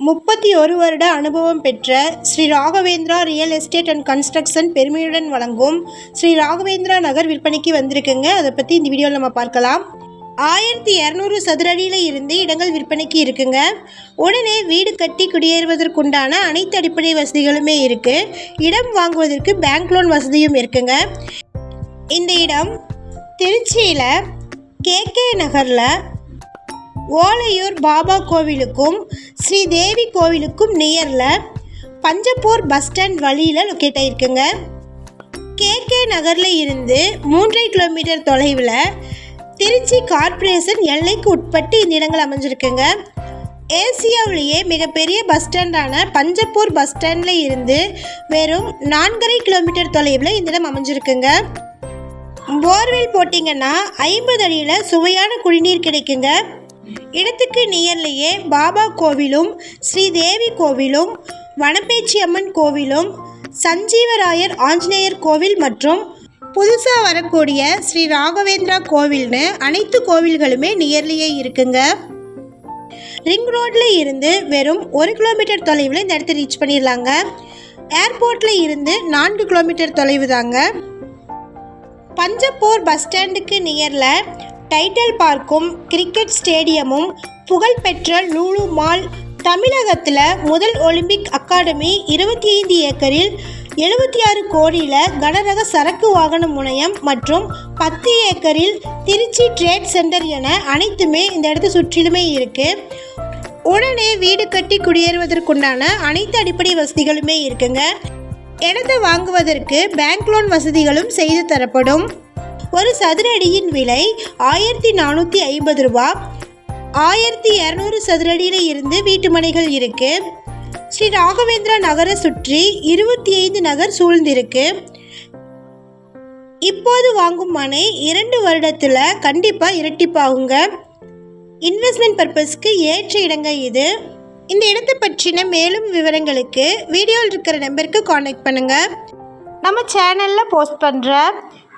முப்பத்தி ஒரு வருட அனுபவம் பெற்ற Sri Raghavendra real estate and construction பெருமையுடன் வழங்கும் ஸ்ரீ ராகவேந்திரா நகர் விற்பனைக்கு வந்திருக்குங்க. அதை பற்றி இந்த வீடியோவில் நம்ம பார்க்கலாம். ஆயிரத்தி இரநூறு சதுரடியில் இருந்து இடங்கள் விற்பனைக்கு இருக்குங்க. உடனே வீடு கட்டி குடியேறுவதற்குண்டான அனைத்து அடிப்படை வசதிகளுமே இருக்குது இடம் வாங்குவதற்கு பேங்க் லோன் வசதியும் இருக்குங்க. இந்த இடம் திருச்சியில் கேகே நகரில் ஓலையூர் பாபா கோவிலுக்கும் ஸ்ரீ தேவி கோவிலுக்கும் நியரில் பஞ்சப்பூர் பஸ் ஸ்டாண்ட் வழியில் லொக்கேட் ஆகிருக்குங்க கேகே நகரில் இருந்து மூன்றரை கிலோமீட்டர் தொலைவில் திருச்சி கார்ப்பரேஷன் எல்லைக்கு உட்பட்டு இந்த இடங்கள் அமைஞ்சிருக்குங்க. ஏசியாவிலேயே மிகப்பெரிய பஸ் ஸ்டாண்டான பஞ்சப்பூர் பஸ் ஸ்டாண்டில் இருந்து வெறும் நான்கரை கிலோமீட்டர் தொலைவில் இந்த இடம் அமைஞ்சிருக்குங்க. போர்வெல் போட்டிங்கன்னா ஐம்பது அடியில் சுவையான குடிநீர் கிடைக்குங்க. இடத்துக்கு நியர்லேயே பாபா கோவிலும் ஸ்ரீதேவி கோவிலும் வனப்பேச்சி அம்மன் கோவிலும் சஞ்சீவராயர் ஆஞ்சநேயர் கோவில் மற்றும் புதுசாக வரக்கூடிய ஸ்ரீ ராகவேந்திரா கோவில்னு அனைத்து கோவில்களுமே நியர்லியே இருக்குங்க. ரிங் ரோட்டில் இருந்து வெறும் ஒரு கிலோமீட்டர் தொலைவில் இந்த இடத்த ரீச் பண்ணிடலாங்க ஏர்போர்ட்டில் இருந்து நான்கு கிலோமீட்டர் தொலைவு தாங்க பஞ்சப்பூர் பஸ் ஸ்டாண்டுக்கு நியரில் டைட்டில் பார்க்கும் கிரிக்கெட் ஸ்டேடியமும் புகழ்பெற்ற லூலு மால் தமிழகத்தில் முதல் ஒலிம்பிக் அகாடமி இருபத்தி ஐந்து ஏக்கரில் எழுபத்தி ஆறு கோடியில் கனரக சரக்கு வாகன முனையம் மற்றும் பத்து ஏக்கரில் திருச்சி ட்ரேட் சென்டர் என அனைத்துமே இந்த இடத்த சுற்றிலுமே இருக்குது உடனே வீடு கட்டி குடியேறுவதற்குண்டான அனைத்து அடிப்படை வசதிகளுமே இருக்குங்க. இடத்தை வாங்குவதற்கு பேங்க் லோன் வசதிகளும் செய்து தரப்படும். ஒரு சதுர அடியின் விலை ஆயிரத்தி நானூற்றி ஐம்பது ரூபா. ஆயிரத்தி இரநூறு சதுரடியில் இருந்து வீட்டு மனைகள் இருக்கு. ஸ்ரீ ராகவேந்திரா நகரை சுற்றி இருபத்தி ஐந்து நகர் சூழ்ந்திருக்கு. இப்போது வாங்கும் மனை இரண்டு வருடத்தில் கண்டிப்பாக இரட்டிப்பாகுங்க. இன்வெஸ்ட்மெண்ட் பர்பஸ்க்கு ஏற்ற இடங்க இது. இந்த இடத்தை பற்றின மேலும் விவரங்களுக்கு வீடியோவில் இருக்கிற நம்பருக்கு காண்டாக்ட் பண்ணுங்கள் நம்ம சேனலில் போஸ்ட் பண்ணுற